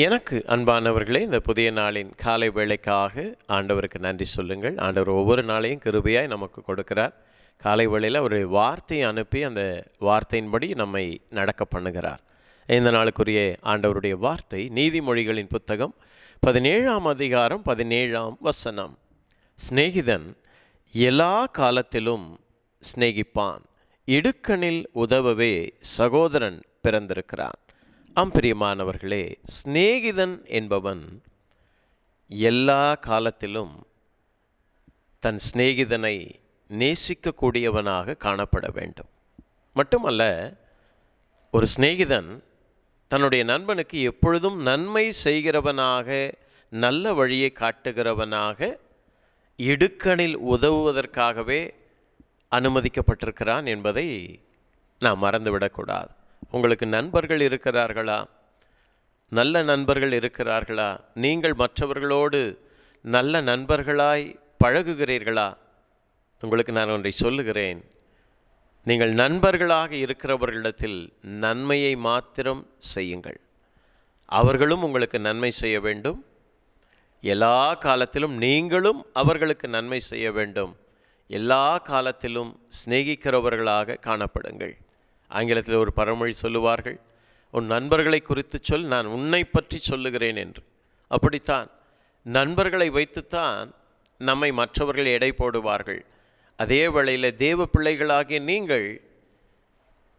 எனக்கு அன்பானவர்களே இந்த புதிய நாளின் காலை வேளைக்காக ஆண்டவருக்கு நன்றி சொல்லுங்கள். ஆண்டவர் ஒவ்வொரு நாளையும் கிருபையாய் நமக்கு கொடுக்கிறார். காலை வேளையில் அவருடைய வார்த்தையை அனுப்பி அந்த வார்த்தையின்படி நம்மை நடக்க பண்ணுகிறார். இந்த நாளுக்குரிய ஆண்டவருடைய வார்த்தை நீதிமொழிகளின் புத்தகம் பதினேழாம் அதிகாரம் பதினேழாம் வசனம். சிநேகிதன் எல்லா காலத்திலும் சிநேகிப்பான். இடுக்கணில் உதவவே சகோதரன் பிறந்திருக்கிறான். அம்பிரியமானவர்களே சிநேகிதன் என்பவன் எல்லா காலத்திலும் தன் சிநேகிதனை நேசிக்கக்கூடியவனாக காணப்பட வேண்டும். மட்டுமல்ல ஒரு சிநேகிதன் தன்னுடைய நண்பனுக்கு எப்பொழுதும் நன்மை செய்கிறவனாக நல்ல வழியை காட்டுகிறவனாக இடுக்கணில் உதவுவதற்காகவே அனுமதிக்கப்பட்டிருக்கிறான் என்பதை நாம் மறந்துவிடக்கூடாது. உங்களுக்கு நண்பர்கள் இருக்கிறார்களா? நல்ல நண்பர்கள் இருக்கிறார்களா? நீங்கள் மற்றவர்களோடு நல்ல நண்பர்களாய் பழகுகிறீர்களா? உங்களுக்கு நான் ஒன்றை சொல்லுகிறேன். நீங்கள் நண்பர்களாக இருக்கிறவர்களிடத்தில் நன்மையை மாத்திரம் செய்யுங்கள். அவர்களும் உங்களுக்கு நன்மை செய்ய வேண்டும். எல்லா காலத்திலும் நீங்களும் அவர்களுக்கு நன்மை செய்ய வேண்டும். எல்லா காலத்திலும் சிநேகிக்கிறவர்களாக காணப்படுங்கள். ஆங்கிலத்தில் ஒரு பழமொழி சொல்லுவார்கள் உன் நண்பர்களை குறித்து சொல் நான் உன்னை பற்றி சொல்லுகிறேன் என்று. அப்படித்தான் நண்பர்களை வைத்துத்தான் நம்மை மற்றவர்கள் எடை போடுவார்கள். அதே வேளையில் தேவ பிள்ளைகளாகிய நீங்கள்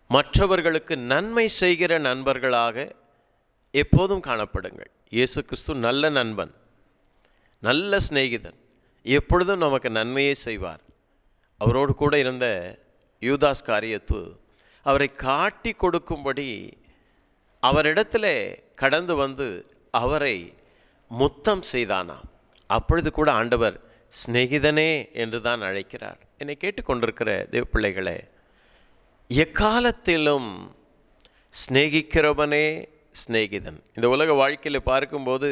மற்றவர்களுக்கு நன்மை செய்கிற நண்பர்களாக எப்போதும் காணப்படுங்கள். இயேசு கிறிஸ்து நல்ல நண்பன் நல்ல சிநேகிதன் எப்பொழுதும் நமக்கு நன்மையே செய்வார். அவரோடு கூட இருந்த யூதாஸ் காரியத்து அவரை காட்டி கொடுக்கும்படி அவரிடத்துல கடந்து வந்து அவரை முத்தம் செய்தானாம் அப்பொழுது கூட ஆண்டவர் சிநேகிதனே என்று தான் அழைக்கிறார். என்னை கேட்டுக்கொண்டிருக்கிற தேவ பிள்ளைகளே எக்காலத்திலும் சிநேகிக்கிறவனே சிநேகிதன் இந்த உலக வாழ்க்கையில் பார்க்கும்போது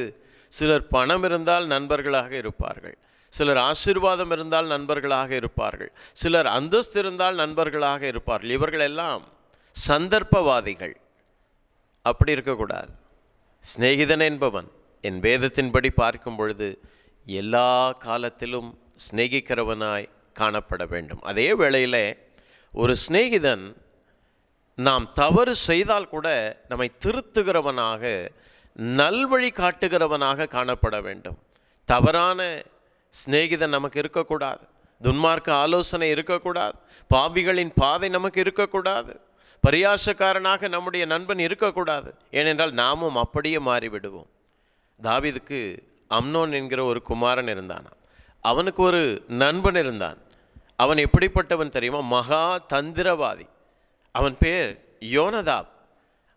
சிலர் பணம் இருந்தால் நண்பர்களாக இருப்பார்கள். சிலர் ஆசீர்வாதம் இருந்தால் நண்பர்களாக இருப்பார்கள். சிலர் அந்தஸ்து இருந்தால் நண்பர்களாக இருப்பார்கள். இவர்கள் எல்லாம் சந்தர்ப்பவாதிகள். அப்படி இருக்கக்கூடாது. சிநேகிதன் என்பவன் என் வேதத்தின்படி பார்க்கும் பொழுது எல்லா காலத்திலும் சிநேகிக்கிறவனாய் காணப்பட வேண்டும். அதே வேளையில் ஒரு சிநேகிதன் நாம் தவறு செய்தால் கூட நம்மை திருத்துகிறவனாக நல்வழி காட்டுகிறவனாக காணப்பட வேண்டும். தவறான சிநேகிதன் நமக்கு இருக்கக்கூடாது. துன்மார்க்க ஆலோசனை இருக்கக்கூடாது. பாவிகளின் பாதை நமக்கு இருக்கக்கூடாது. பரியாசக்காரனாக நம்முடைய நண்பன் இருக்கக்கூடாது. ஏனென்றால் நாமும் அப்படியே மாறிவிடுவோம். தாவிதுக்கு அம்னோன் என்கிற ஒரு குமாரன் இருந்தானாம். அவனுக்கு ஒரு நண்பன் இருந்தான். அவன் எப்படிப்பட்டவன் தெரியுமா? மகா தந்திரவாதி. அவன் பேர் யோனதாப்.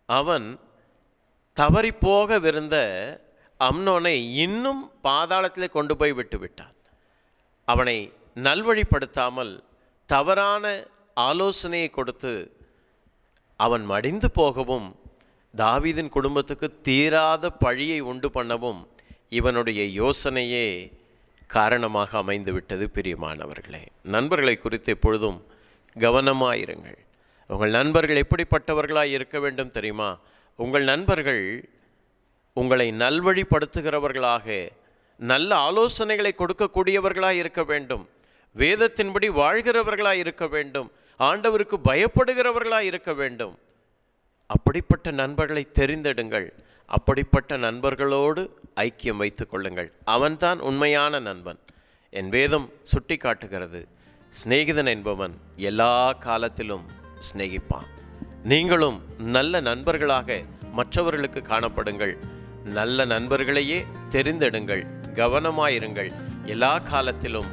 அவன் தவறிப்போகவிருந்த அம்னோனை இன்னும் பாதாளத்தில் கொண்டு போய் விட்டுவிட்டான். அவனை நல்வழிப்படுத்தாமல் தவறான ஆலோசனையை கொடுத்து அவன் மடிந்து போகவும் தாவீதின் குடும்பத்துக்கு தீராத பழியை உண்டு பண்ணவும் இவனுடைய யோசனையே காரணமாக அமைந்துவிட்டது பிரியமானவர்களே. நண்பர்களை குறித்து எப்பொழுதும் கவனமாயிருங்கள். உங்கள் நண்பர்கள் எப்படிப்பட்டவர்களாக இருக்க வேண்டும் தெரியுமா? உங்கள் நண்பர்கள் உங்களை நல்வழிப்படுத்துகிறவர்களாக நல்ல ஆலோசனைகளை கொடுக்கக்கூடியவர்களாக இருக்க வேண்டும். வேதத்தின்படி வாழ்கிறவர்களாக இருக்க வேண்டும். ஆண்டவருக்கு பயப்படுகிறவர்களாக இருக்க வேண்டும். அப்படிப்பட்ட நண்பர்களை தெரிந்தெடுங்கள். அப்படிப்பட்ட நண்பர்களோடு ஐக்கியம் வைத்து கொள்ளுங்கள். அவன்தான் உண்மையான நண்பன். என் வேதம் சுட்டி காட்டுகிறது சிநேகிதன் என்பவன் எல்லா காலத்திலும் சிநேகிப்பான். நீங்களும் நல்ல நண்பர்களாக மற்றவர்களுக்கு காணப்படுங்கள். நல்ல நண்பர்களையே தெரிந்தெடுங்கள் கவனமாயிருங்கள். எல்லா காலத்திலும்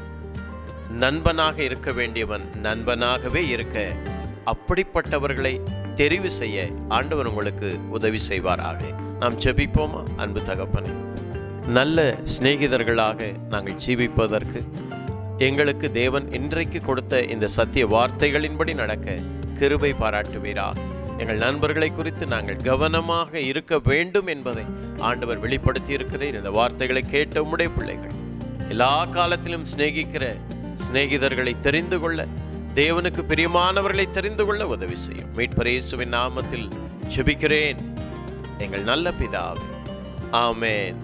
நண்பனாக இருக்க வேண்டியவன் நண்பனாகவே இருக்க. அப்படிப்பட்டவர்களை தெரிவு செய்ய ஆண்டவர் உங்களுக்கு உதவி செய்வாராக. நாம் ஜெபிப்போமா? அன்பு தகப்பனே. நல்ல சிநேகிதர்களாக நாங்கள் ஜீவிப்பதற்கு எங்களுக்கு தேவன் இன்றைக்கு கொடுத்த இந்த சத்திய வார்த்தைகளின்படி நடக்க கிருபை பாராட்டுவீராக எங்கள் நண்பர்களை குறித்து நாங்கள் கவனமாக இருக்க வேண்டும் என்பதை ஆண்டவர் வெளிப்படுத்தி இருக்கிறேன் இந்த வார்த்தைகளை கேட்ட உம்முடைய பிள்ளைகள் எல்லா காலத்திலும் சிநேகிக்கிற சிநேகிதர்களை தெரிந்து கொள்ள தேவனுக்கு பிரியமானவர்களை தெரிந்து கொள்ள உதவி செய்யும். மீட்பரேசுவின் நாமத்தில் ஜெபிக்கிறேன். எங்கள் நல்ல பிதாவே ஆமேன்.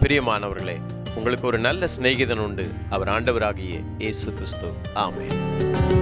பிரியமானவர்களே உங்களுக்கு ஒரு நல்ல சிநேகிதன் உண்டு. அவர் ஆண்டவராகிய இயேசு கிறிஸ்து. ஆமேன்.